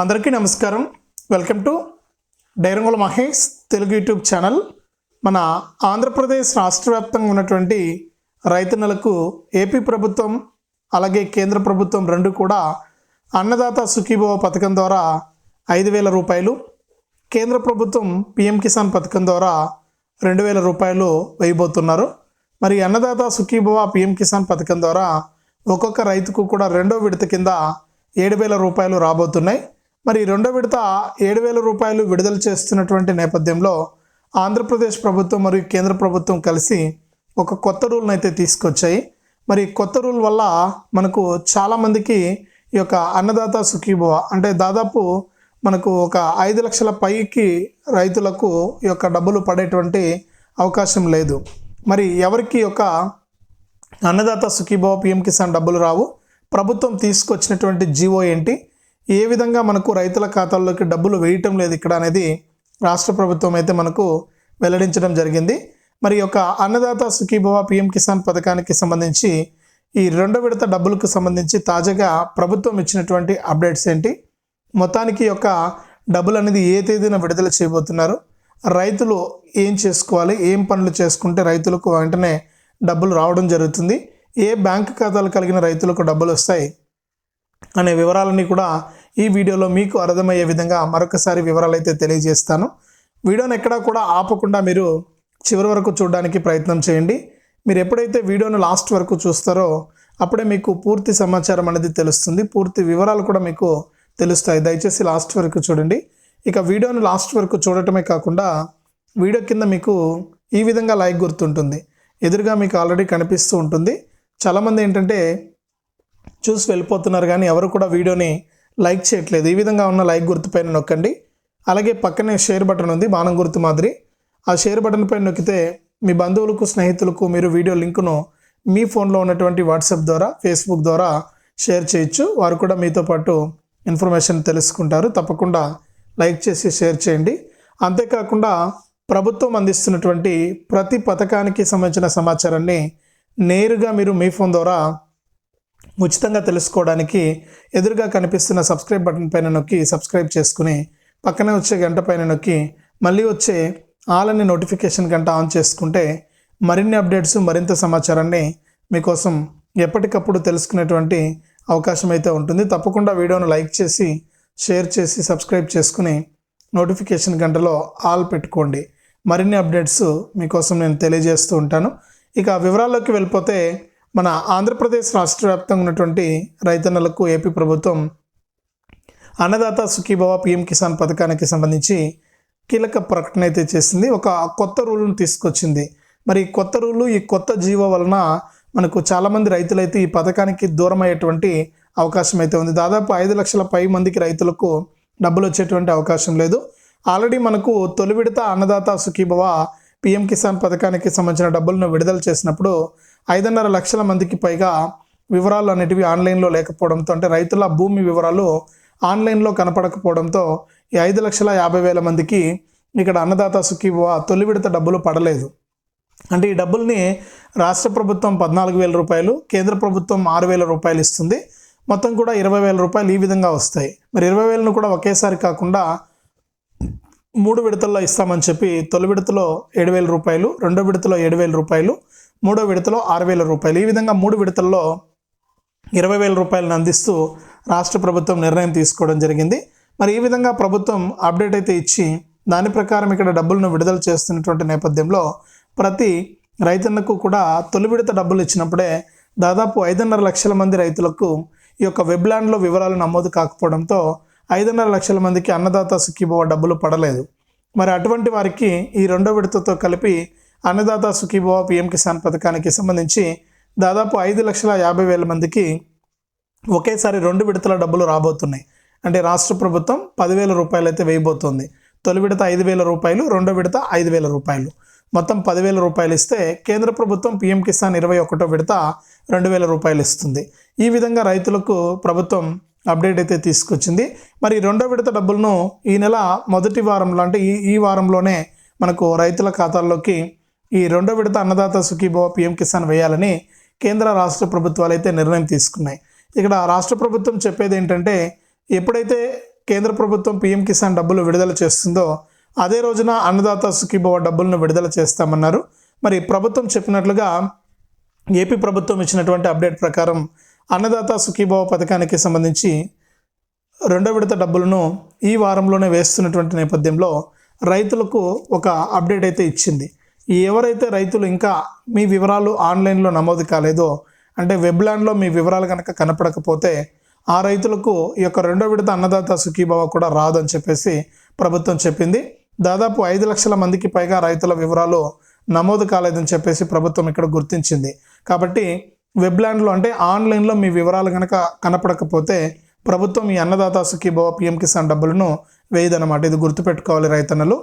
అందరికీ నమస్కారం. Welcome to డైరంగుల మహేష్ తెలుగు యూట్యూబ్ ఛానల్. మన ఆంధ్రప్రదేశ్ రాష్ట్ర వ్యాప్తంగా ఉన్నటువంటి రైతన్నలకు ఏపీ ప్రభుత్వం అలాగే కేంద్ర ప్రభుత్వం రెండు కూడా అన్నదాత సుఖీభవ పథకం ద్వారా ఐదు వేల రూపాయలు కేంద్ర ప్రభుత్వం పిఎం కిసాన్ పథకం ద్వారా రెండు వేల రూపాయలు వేయబోతున్నారు. మరి అన్నదాత సుఖీభవ పిఎం కిసాన్ పథకం ద్వారా ఒక్కొక్క రైతుకు కూడా రెండో విడత కింద ఏడు వేల రూపాయలు రాబోతున్నాయి. మరి రెండో విడత ఏడు వేల రూపాయలు విడుదల చేస్తున్నటువంటి నేపథ్యంలో ఆంధ్రప్రదేశ్ ప్రభుత్వం మరియు కేంద్ర ప్రభుత్వం కలిసి ఒక కొత్త రూల్ని అయితే తీసుకొచ్చాయి. మరి కొత్త రూల్ వల్ల మనకు చాలామందికి ఈ యొక్క అన్నదాత సుఖీభవ అంటే దాదాపు మనకు ఒక ఐదు లక్షల పైకి రైతులకు ఈ యొక్క డబ్బులు పడేటువంటి అవకాశం లేదు. మరి ఎవరికి యొక్క అన్నదాత సుఖీభవ పిఎం కిసాన్ డబ్బులు రావు? ప్రభుత్వం తీసుకొచ్చినటువంటి జీవో ఏంటి? ఏ విధంగా మనకు రైతుల ఖాతాల్లోకి డబ్బులు వేయటం లేదు ఇక్కడ అనేది రాష్ట్ర ప్రభుత్వం అయితే మనకు వెల్లడించడం జరిగింది. మరి యొక్క అన్నదాత సుఖీభవ పిఎం కిసాన్ పథకానికి సంబంధించి ఈ రెండో విడత డబ్బులకు సంబంధించి తాజాగా ప్రభుత్వం ఇచ్చినటువంటి అప్డేట్స్ ఏంటి? మొత్తానికి యొక్క డబ్బులు అనేది ఏ తేదీన విడుదల చేయబోతున్నారు? రైతులు ఏం చేసుకోవాలి? ఏం పనులు చేసుకుంటే రైతులకు వెంటనే డబ్బులు రావడం జరుగుతుంది? ఏ బ్యాంక్ ఖాతాలు కలిగిన రైతులకు డబ్బులు వస్తాయి? అనే వివరాలన్నీ కూడా ఈ వీడియోలో మీకు అర్థమయ్యే విధంగా మరొకసారి వివరాలు అయితే తెలియజేస్తాను. వీడియోని ఎక్కడా కూడా ఆపకుండా మీరు చివరి వరకు చూడడానికి ప్రయత్నం చేయండి. మీరు ఎప్పుడైతే వీడియోను లాస్ట్ వరకు చూస్తారో అప్పుడే మీకు పూర్తి సమాచారం అనేది తెలుస్తుంది. పూర్తి వివరాలు కూడా మీకు తెలుస్తాయి. దయచేసి లాస్ట్ వరకు చూడండి. ఇక వీడియోను లాస్ట్ వరకు చూడటమే కాకుండా వీడియో కింద మీకు ఈ విధంగా లైక్ గుర్తుంటుంది. ఎదురుగా మీకు ఆల్రెడీ కనిపిస్తూ ఉంటుంది. చాలామంది ఏంటంటే చూసి వెళ్ళిపోతున్నారు కానీ ఎవరు కూడా వీడియోని లైక్ చేయట్లేదు. ఈ విధంగా ఉన్న లైక్ గుర్తుపైన నొక్కండి. అలాగే పక్కనే షేర్ బటన్ ఉంది బాణం గుర్తు మాదిరి. ఆ షేర్ బటన్ పైన నొక్కితే మీ బంధువులకు స్నేహితులకు మీరు వీడియో లింకును మీ ఫోన్లో ఉన్నటువంటి వాట్సాప్ ద్వారా ఫేస్బుక్ ద్వారా షేర్ చేయొచ్చు. వారు కూడా మీతో పాటు ఇన్ఫర్మేషన్ తెలుసుకుంటారు. తప్పకుండా లైక్ చేసి షేర్ చేయండి. అంతేకాకుండా ప్రభుత్వం అందిస్తున్నటువంటి ప్రతి పథకానికి సంబంధించిన సమాచారాన్ని నేరుగా మీరు మీ ఫోన్ ద్వారా ఉచితంగా తెలుసుకోవడానికి ఎదురుగా కనిపిస్తున్న సబ్స్క్రైబ్ బటన్ పైన నొక్కి సబ్స్క్రైబ్ చేసుకుని పక్కనే వచ్చే గంట పైన నొక్కి మళ్ళీ వచ్చే ఆల్ అనే నోటిఫికేషన్ గంట ఆన్ చేసుకుంటే మరిన్ని అప్డేట్స్ మరింత సమాచారాన్ని మీకోసం ఎప్పటికప్పుడు తెలుసుకునేటువంటి అవకాశం అయితే ఉంటుంది. తప్పకుండా వీడియోను లైక్ చేసి షేర్ చేసి సబ్స్క్రైబ్ చేసుకుని నోటిఫికేషన్ గంటలో ఆల్ పెట్టుకోండి. మరిన్ని అప్డేట్స్ మీకోసం నేను తెలియజేస్తూ ఉంటాను. ఇక వివరాల్లోకి వెళ్ళిపోతే మన ఆంధ్రప్రదేశ్ రాష్ట్ర వ్యాప్తంగా ఉన్నటువంటి రైతన్నలకు ఏపీ ప్రభుత్వం అన్నదాత సుఖీభవ పిఎం కిసాన్ పథకానికి సంబంధించి కీలక ప్రకటన అయితే చేసింది. ఒక కొత్త రూల్ను తీసుకొచ్చింది. మరి ఈ కొత్త రూలు ఈ కొత్త జీవో వలన మనకు చాలామంది రైతులైతే ఈ పథకానికి దూరం అయ్యేటువంటి అవకాశం అయితే ఉంది. దాదాపు ఐదు లక్షల పై మందికి రైతులకు డబ్బులు వచ్చేటువంటి అవకాశం లేదు. ఆల్రెడీ మనకు తొలి విడత అన్నదాత సుఖీభవ పిఎం కిసాన్ పథకానికి సంబంధించిన డబ్బులను విడుదల చేసినప్పుడు ఐదున్నర లక్షల మందికి పైగా వివరాలు అనేటివి ఆన్లైన్లో లేకపోవడంతో అంటే రైతుల భూమి వివరాలు ఆన్లైన్లో కనపడకపోవడంతో ఈ ఐదు లక్షల యాభై వేల మందికి ఇక్కడ అన్నదాత సుఖీభవ తొలి విడత డబ్బులు పడలేదు. అంటే ఈ డబ్బుల్ని రాష్ట్ర ప్రభుత్వం పద్నాలుగు వేల రూపాయలు కేంద్ర ప్రభుత్వం ఆరు వేల రూపాయలు ఇస్తుంది. మొత్తం కూడా ఇరవై వేల రూపాయలు ఈ విధంగా వస్తాయి. మరి ఇరవై వేలను కూడా ఒకేసారి కాకుండా మూడు విడతల్లో ఇస్తామని చెప్పి తొలి విడతలో ఏడు వేల రూపాయలు రెండో విడతలో ఏడు వేల రూపాయలు మూడో విడతలో ఆరు వేల రూపాయలు. ఈ విధంగా మూడు విడతల్లో ఇరవై వేల రూపాయలను అందిస్తూ రాష్ట్ర ప్రభుత్వం నిర్ణయం తీసుకోవడం జరిగింది. మరి ఈ విధంగా ప్రభుత్వం అప్డేట్ అయితే ఇచ్చి దాని ప్రకారం ఇక్కడ డబ్బులను విడుదల చేస్తున్నటువంటి నేపథ్యంలో ప్రతి రైతన్నకు కూడా తొలి విడత డబ్బులు ఇచ్చినప్పుడే దాదాపు ఐదున్నర లక్షల మంది రైతులకు ఈ యొక్క వెబ్లాండ్లో వివరాలు నమోదు కాకపోవడంతో ఐదున్నర లక్షల మందికి అన్నదాత సుఖీభవ డబ్బులు పడలేదు. మరి అటువంటి వారికి ఈ రెండో విడతతో కలిపి అన్నదాత సుఖీభవ పిఎం కిసాన్ పథకానికి సంబంధించి దాదాపు ఐదు లక్షల యాభై వేల మందికి ఒకేసారి రెండు విడతల డబ్బులు రాబోతున్నాయి. అంటే రాష్ట్ర ప్రభుత్వం పదివేల రూపాయలు అయితే వేయబోతోంది. తొలి విడత ఐదు వేల రూపాయలు రెండో విడత ఐదు వేల రూపాయలు. మొత్తం పదివేల రూపాయలు ఇస్తే కేంద్ర ప్రభుత్వం పిఎం కిసాన్ ఇరవై ఒకటో విడత రెండు వేల రూపాయలు ఇస్తుంది. ఈ విధంగా రైతులకు ప్రభుత్వం అప్డేట్ అయితే తీసుకొచ్చింది. మరి రెండో విడత డబ్బులను ఈ నెల మొదటి వారంలో అంటే ఈ ఈ వారంలోనే మనకు రైతుల ఖాతాల్లోకి ఈ రెండో విడత అన్నదాత సుఖీభవ పిఎం కిసాన్ వేయాలని కేంద్ర రాష్ట్ర ప్రభుత్వాలు అయితే నిర్ణయం తీసుకున్నాయి. ఇక్కడ రాష్ట్ర ప్రభుత్వం చెప్పేది ఏంటంటే ఎప్పుడైతే కేంద్ర ప్రభుత్వం పీఎం కిసాన్ డబ్బులు విడుదల చేస్తుందో అదే రోజున అన్నదాత సుఖీభవ డబ్బులను విడుదల చేస్తామన్నారు. మరి ప్రభుత్వం చెప్పినట్లుగా ఏపీ ప్రభుత్వం ఇచ్చినటువంటి అప్డేట్ ప్రకారం అన్నదాత సుఖీభవ పథకానికి సంబంధించి రెండో విడత డబ్బులను ఈ వారంలోనే వేస్తున్నటువంటి నేపథ్యంలో రైతులకు ఒక అప్డేట్ అయితే ఇచ్చింది. ఎవరైతే రైతులు ఇంకా మీ వివరాలు ఆన్లైన్లో నమోదు కాలేదో అంటే వెబ్లాండ్లో మీ వివరాలు కనుక కనపడకపోతే ఆ రైతులకు ఈ యొక్క రెండో విడత అన్నదాత సుఖీభావ కూడా రాదని చెప్పేసి ప్రభుత్వం చెప్పింది. దాదాపు ఐదు లక్షల మందికి పైగా రైతుల వివరాలు నమోదు కాలేదని చెప్పేసి ప్రభుత్వం ఇక్కడ గుర్తించింది. కాబట్టి వెబ్లాండ్లో అంటే ఆన్లైన్లో మీ వివరాలు కనుక కనపడకపోతే ప్రభుత్వం ఈ అన్నదాత సుఖీభవ పిఎం కిసాన్ డబ్బులను వేయదన్నమాట. ఇది గుర్తుపెట్టుకోవాలి రైతన్నలు.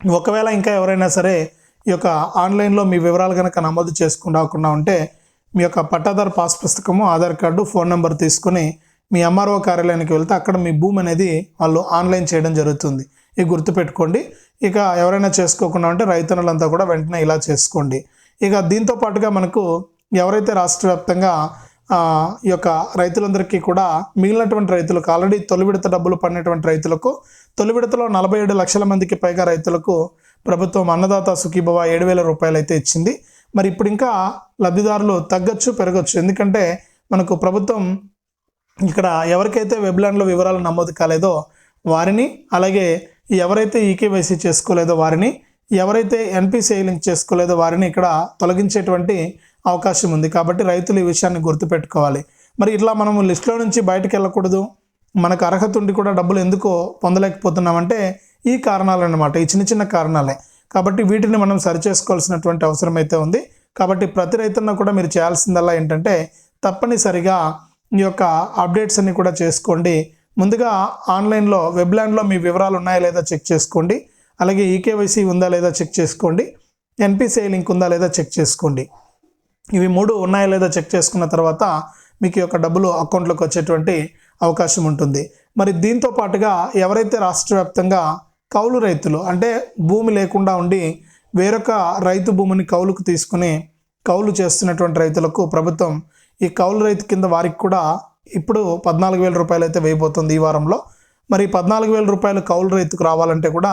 ఒకవేళ ఇంకా ఎవరైనా సరే ఈ యొక్క ఆన్లైన్లో మీ వివరాలు కనుక నమోదు చేసుకుండా ఉంటే మీ యొక్క పట్టాదారు పాస్ పుస్తకము ఆధార్ కార్డు ఫోన్ నెంబర్ తీసుకొని మీ ఎంఆర్ఓ కార్యాలయానికి వెళ్తే అక్కడ మీ భూమి అనేది వాళ్ళు ఆన్లైన్ చేయడం జరుగుతుంది. ఇది గుర్తుపెట్టుకోండి. ఇక ఎవరైనా చేసుకోకుండా ఉంటే రైతన్నులంతా కూడా వెంటనే ఇలా చేసుకోండి. ఇక దీంతో పాటుగా మనకు ఎవరైతే రాష్ట్ర వ్యాప్తంగా ఈ యొక్క రైతులందరికీ కూడా మిగిలినటువంటి రైతులకు ఆల్రెడీ తొలి విడత డబ్బులు పడినటువంటి రైతులకు తొలి విడతలో నలభై ఏడు లక్షల మందికి పైగా రైతులకు ప్రభుత్వం అన్నదాత సుఖీభవ ఏడు వేల రూపాయలు అయితే ఇచ్చింది. మరి ఇప్పుడు ఇంకా లబ్ధిదారులు తగ్గొచ్చు పెరగచ్చు. ఎందుకంటే మనకు ప్రభుత్వం ఇక్కడ ఎవరికైతే వెబ్లాండ్లో వివరాలు నమోదు కాలేదో వారిని అలాగే ఎవరైతే ఈకేవైసీ చేసుకోలేదో వారిని ఎవరైతే ఎన్పిసిఐ లింక్ చేసుకోలేదో వారిని ఇక్కడ తొలగించేటువంటి అవకాశం ఉంది. కాబట్టి రైతులు ఈ విషయాన్ని గుర్తుపెట్టుకోవాలి. మరి ఇట్లా మనం లిస్టులో నుంచి బయటకు వెళ్ళకూడదు. మనకు అర్హత ఉండి కూడా డబ్బులు ఎందుకో పొందలేకపోతున్నామంటే ఈ కారణాలు అన్నమాట. ఈ చిన్న చిన్న కారణాలే. కాబట్టి వీటిని మనం సరిచేసుకోవాల్సినటువంటి అవసరం అయితే ఉంది. కాబట్టి ప్రతి రైతున్న కూడా మీరు చేయాల్సిందల్లా ఏంటంటే తప్పనిసరిగా ఈ యొక్క అప్డేట్స్ అన్ని కూడా చేసుకోండి. ముందుగా ఆన్లైన్లో వెబ్లాండ్లో మీ వివరాలు ఉన్నాయా లేదా చెక్ చేసుకోండి. అలాగే ఈకేవైసీ ఉందా లేదా చెక్ చేసుకోండి. ఎన్పిసిఐ లింక్ ఉందా లేదా చెక్ చేసుకోండి. ఇవి మూడు ఉన్నాయా లేదా చెక్ చేసుకున్న తర్వాత మీకు యొక్క డబ్బులు అకౌంట్లోకి వచ్చేటువంటి అవకాశం ఉంటుంది. మరి దీంతో పాటుగా ఎవరైతే రాష్ట్ర వ్యాప్తంగా కౌలు రైతులు అంటే భూమి లేకుండా ఉండి వేరొక రైతు భూమిని కౌలుకు తీసుకుని కౌలు చేస్తున్నటువంటి రైతులకు ప్రభుత్వం ఈ కౌలు రైతు కింద వారికి కూడా ఇప్పుడు పద్నాలుగు వేల రూపాయలు అయితే వేయబోతుంది ఈ వారంలో. మరి పద్నాలుగు వేల రూపాయలు కౌలు రైతుకు రావాలంటే కూడా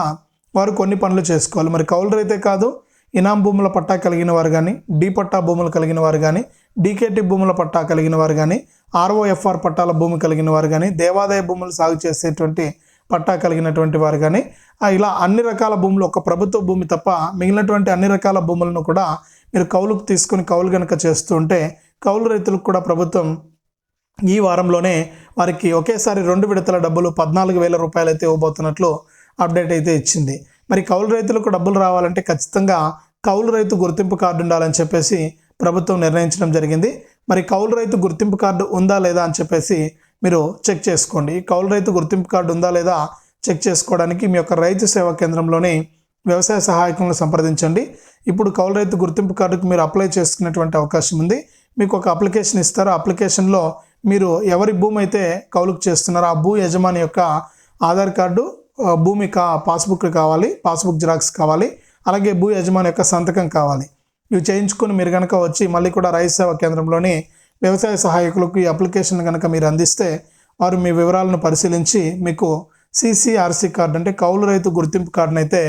వారు కొన్ని పనులు చేసుకోవాలి. మరి కౌలు రైతే కాదు ఇనాం భూముల పట్టా కలిగిన వారు కానీ డీ పట్టా భూములు కలిగిన వారు కానీ డీకేటీ భూముల పట్టా కలిగిన వారు కానీ ఆర్ఓఎఫ్ఆర్ పట్టాల భూమి కలిగిన వారు కానీ దేవాదాయ భూములు సాగు చేసేటువంటి పట్టా కలిగినటువంటి వారు కానీ ఇలా అన్ని రకాల భూములు ఒక ప్రభుత్వ భూమి తప్ప మిగిలినటువంటి అన్ని రకాల భూములను కూడా మీరు కౌలుకు తీసుకొని కౌలు కనుక చేస్తూ ఉంటే కౌలు రైతులకు కూడా ప్రభుత్వం ఈ వారంలోనే వారికి ఒకేసారి రెండు విడతల డబ్బులు పద్నాలుగు వేల రూపాయలు అయితే ఇవ్వబోతున్నట్లు అప్డేట్ అయితే ఇచ్చింది. మరి కౌలు రైతులకు డబ్బులు రావాలంటే ఖచ్చితంగా కౌలు రైతు గుర్తింపు కార్డు ఉండాలని చెప్పేసి ప్రభుత్వం నిర్ణయించడం జరిగింది. మరి కౌలు రైతు గుర్తింపు కార్డు ఉందా లేదా అని చెప్పేసి మీరు చెక్ చేసుకోండి. కౌలు రైతు గుర్తింపు కార్డు ఉందా లేదా చెక్ చేసుకోవడానికి మీ యొక్క రైతు సేవా కేంద్రంలోని వ్యవసాయ సహాయకులను సంప్రదించండి. ఇప్పుడు కౌలు రైతు గుర్తింపు కార్డుకు మీరు అప్లై చేసుకునేటువంటి అవకాశం ఉంది. మీకు ఒక అప్లికేషన్ ఇస్తారు. ఆ అప్లికేషన్లో మీరు ఎవరి భూమి అయితే కౌలుకు చేస్తున్నారో ఆ భూ యజమాని యొక్క ఆధార్ కార్డు భూమి కా పాస్బుక్ కావాలి పాస్బుక్ జిరాక్స్ కావాలి అలాగే భూ యజమాని యొక్క సంతకం కావాలి. ఇవి చేయించుకొని మీరు కనుక వచ్చి మళ్ళీ కూడా రైతు సేవా కేంద్రంలోని వ్యవసాయ సహాయకులకు ఈ అప్లికేషన్ కనుక మీరు అందిస్తే వారు మీ వివరాలను పరిశీలించి మీకు సిసిఆర్సి కార్డు అంటే కౌలు రైతు గుర్తింపు కార్డును అయితే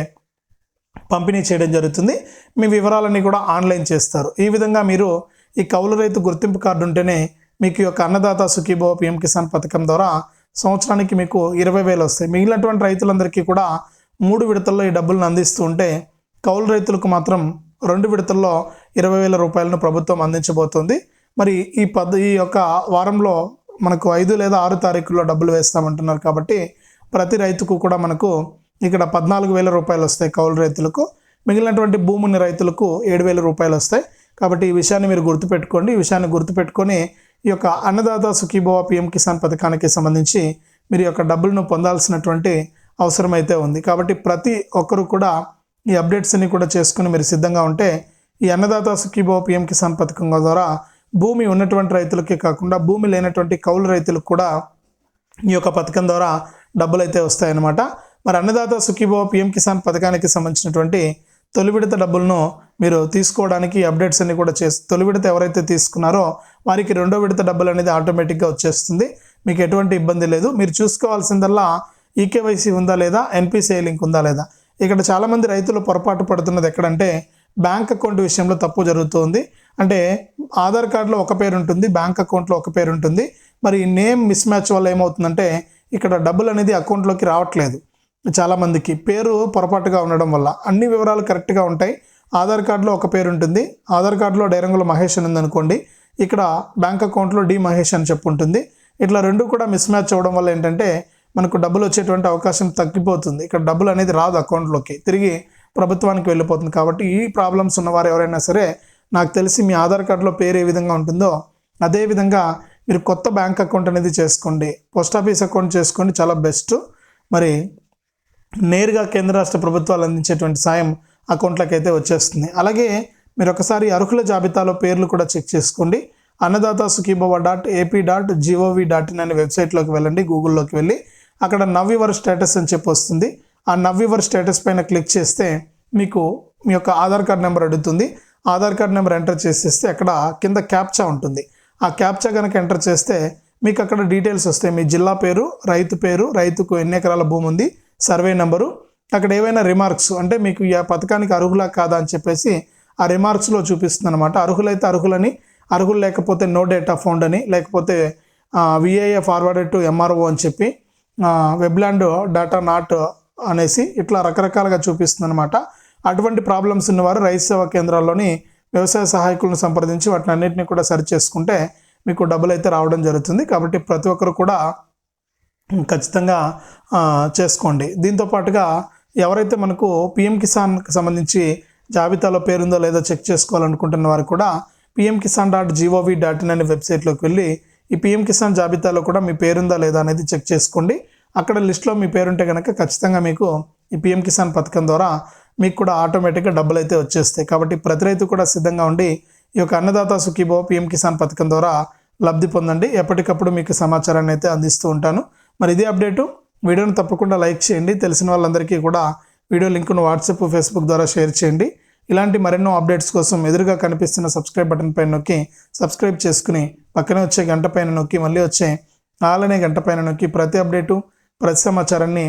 పంపిణీ చేయడం జరుగుతుంది. మీ వివరాలన్నీ కూడా ఆన్లైన్ చేస్తారు. ఈ విధంగా మీరు ఈ కౌలు రైతు గుర్తింపు కార్డు ఉంటేనే మీకు ఈ యొక్క అన్నదాత సుఖీభవ పిఎం కిసాన్ పథకం ద్వారా సంవత్సరానికి మీకు ఇరవై వేలు వస్తాయి. మిగిలినటువంటి రైతులందరికీ కూడా మూడు విడతల్లో ఈ డబ్బులను అందిస్తూ ఉంటే కౌలు రైతులకు మాత్రం రెండు విడతల్లో ఇరవై వేల రూపాయలను ప్రభుత్వం అందించబోతోంది. మరి ఈ పద్ ఈ యొక్క వారంలో మనకు ఐదు లేదా ఆరు తారీఖుల్లో డబ్బులు వేస్తామంటున్నారు కాబట్టి ప్రతి రైతుకు కూడా మనకు ఇక్కడ పద్నాలుగు వేల రూపాయలు వస్తాయి కౌలు రైతులకు. మిగిలినటువంటి భూముని రైతులకు ఏడు వేల రూపాయలు వస్తాయి. కాబట్టి ఈ విషయాన్ని మీరు గుర్తుపెట్టుకోండి. ఈ విషయాన్ని గుర్తుపెట్టుకొని ఈ యొక్క అన్నదాత సుఖీభవ పిఎం కిసాన్ పథకానికి సంబంధించి మీరు యొక్క డబ్బులను పొందాల్సినటువంటి అవసరం అయితే ఉంది. కాబట్టి ప్రతి ఒక్కరు కూడా ఈ అప్డేట్స్ అన్ని కూడా చేసుకుని మీరు సిద్ధంగా ఉంటే ఈ అన్నదాత సుఖీభవ పిఎం కిసాన్ పథకం ద్వారా భూమి ఉన్నటువంటి రైతులకే కాకుండా భూమి లేనటువంటి కౌలు రైతులకు కూడా ఈ యొక్క పథకం ద్వారా డబ్బులు అయితే వస్తాయన్నమాట. మరి అన్నదాత సుఖీభవ పిఎం కిసాన్ పథకానికి సంబంధించినటువంటి తొలి విడత డబ్బులను మీరు తీసుకోవడానికి అప్డేట్స్ అన్ని కూడా చేసి తొలి విడత ఎవరైతే తీసుకున్నారో వారికి రెండో విడత డబ్బులు అనేది ఆటోమేటిక్గా వచ్చేస్తుంది. మీకు ఎటువంటి ఇబ్బంది లేదు. మీరు చూసుకోవాల్సిందల్లా ఈకేవైసీ ఉందా లేదా ఎన్పిసిఐ లింక్ ఉందా లేదా? ఇక్కడ చాలామంది రైతులు పొరపాటు పడుతున్నది ఎక్కడంటే బ్యాంక్ అకౌంట్ విషయంలో తప్పు జరుగుతుంది. అంటే ఆధార్ కార్డులో ఒక పేరు ఉంటుంది బ్యాంక్ అకౌంట్లో ఒక పేరు ఉంటుంది. మరి నేమ్ మిస్ మ్యాచ్ వల్ల ఏమవుతుందంటే ఇక్కడ డబ్బులు అనేది అకౌంట్లోకి రావట్లేదు. చాలామందికి పేరు పొరపాటుగా ఉండడం వల్ల. అన్ని వివరాలు కరెక్ట్గా ఉంటాయి. ఆధార్ కార్డులో ఒక పేరు ఉంటుంది. ఆధార్ కార్డులో డైరంగుల మహేష్ అని ఉందనుకోండి ఇక్కడ బ్యాంక్ అకౌంట్లో డి మహేష్ అని చెప్పు ఉంటుంది. ఇట్లా రెండు కూడా మిస్ మ్యాచ్ అవ్వడం వల్ల ఏంటంటే మనకు డబ్బులు వచ్చేటువంటి అవకాశం తగ్గిపోతుంది. ఇక్కడ డబ్బులు అనేది రాదు అకౌంట్లోకి. తిరిగి ప్రభుత్వానికి వెళ్ళిపోతుంది. కాబట్టి ఈ ప్రాబ్లమ్స్ ఉన్నవారు ఎవరైనా సరే నాకు తెలిసి మీ ఆధార్ కార్డులో పేరు ఏ విధంగా ఉంటుందో అదేవిధంగా మీరు కొత్త బ్యాంక్ అకౌంట్ అనేది చేసుకోండి. పోస్ట్ ఆఫీస్ అకౌంట్ చేసుకోండి. చాలా బెస్ట్. మరి నేరుగా కేంద్ర రాష్ట్ర ప్రభుత్వాలు అందించేటువంటి సాయం అకౌంట్లకు అయితే వచ్చేస్తుంది. అలాగే మీరు ఒకసారి అర్హుల జాబితాలో పేర్లు కూడా చెక్ చేసుకోండి. Annadata Sukhibhava dot AP dot gov dot in అనే వెబ్సైట్లోకి వెళ్ళండి గూగుల్లోకి వెళ్ళి. అక్కడ నవ్వివర్ స్టేటస్ అని చెప్పి వస్తుంది. ఆ నవ్వివర్ స్టేటస్ పైన క్లిక్ చేస్తే మీకు మీ యొక్క ఆధార్ కార్డ్ నెంబర్ అడుగుతుంది. ఆధార్ కార్డ్ నెంబర్ ఎంటర్ చేసేస్తే అక్కడ కింద క్యాప్చా ఉంటుంది. ఆ క్యాప్చా కనుక ఎంటర్ చేస్తే మీకు అక్కడ డీటెయిల్స్ వస్తాయి. మీ జిల్లా పేరు రైతు పేరు రైతుకు ఎన్ని ఎకరాల భూమి ఉంది సర్వే నెంబరు. అక్కడ ఏవైనా రిమార్క్స్ అంటే మీకు ఈ పథకానికి అర్హులా కాదా అని చెప్పేసి ఆ రిమార్క్స్లో చూపిస్తుంది అనమాట అర్హులైతే అర్హులని అర్హులు లేకపోతే నో డేటా ఫౌండ్ అని లేకపోతే విఐఏ ఫార్వర్డెడ్ టు ఎంఆర్ఓ అని చెప్పి వెబ్లాండ్ డేటా నాట్ అనేసి ఇట్లా రకరకాలుగా చూపిస్తుంది అనమాట అటువంటి ప్రాబ్లమ్స్ ఉన్నవారు రైతు సేవా కేంద్రాల్లోని వ్యవసాయ సహాయకులను సంప్రదించి వాటిని అన్నింటినీ కూడా సరి చేసుకుంటే మీకు డబ్బులు అయితే రావడం జరుగుతుంది. కాబట్టి ప్రతి ఒక్కరు కూడా ఖచ్చితంగా చేసుకోండి. దీంతో పాటుగా ఎవరైతే మనకు పిఎం కిసాన్కి సంబంధించి జాబితాలో పేరుందో లేదో చెక్ చేసుకోవాలనుకుంటున్న వారు కూడా PM Kisan dot gov dot in అనే వెబ్సైట్లోకి వెళ్ళి ఈ పిఎం కిసాన్ జాబితాలో కూడా మీ పేరుందా లేదా అనేది చెక్ చేసుకోండి. అక్కడ లిస్ట్లో మీ పేరుంటే కనుక ఖచ్చితంగా మీకు ఈ పిఎం కిసాన్ పథకం ద్వారా మీకు కూడా ఆటోమేటిక్గా డబ్బులు అయితే వచ్చేస్తాయి. కాబట్టి ప్రతి రైతు కూడా సిద్ధంగా ఉండి ఈ యొక్క అన్నదాత సుఖీభో పిఎం కిసాన్ పథకం ద్వారా లబ్ధి పొందండి. ఎప్పటికప్పుడు మీకు సమాచారాన్ని అయితే అందిస్తూ ఉంటాను. మరి ఇదే అప్డేటు. వీడియోని తప్పకుండా లైక్ చేయండి. తెలిసిన వాళ్ళందరికీ కూడా వీడియో లింకును వాట్సాప్ ఫేస్బుక్ ద్వారా షేర్ చేయండి. ఇలాంటి మరెన్నో అప్డేట్స్ కోసం ఎదురుగా కనిపిస్తున్న సబ్స్క్రైబ్ బటన్ పైన నొక్కి సబ్స్క్రైబ్ చేసుకుని పక్కనే వచ్చే గంట పైన నొక్కి మళ్ళీ వచ్చే నాలనే గంట పైన నొక్కి ప్రతి అప్డేటు ప్రతి సమాచారాన్ని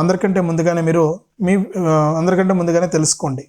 అందరికంటే ముందుగానే మీరు మీ అందరికంటే ముందుగానే తెలుసుకోండి.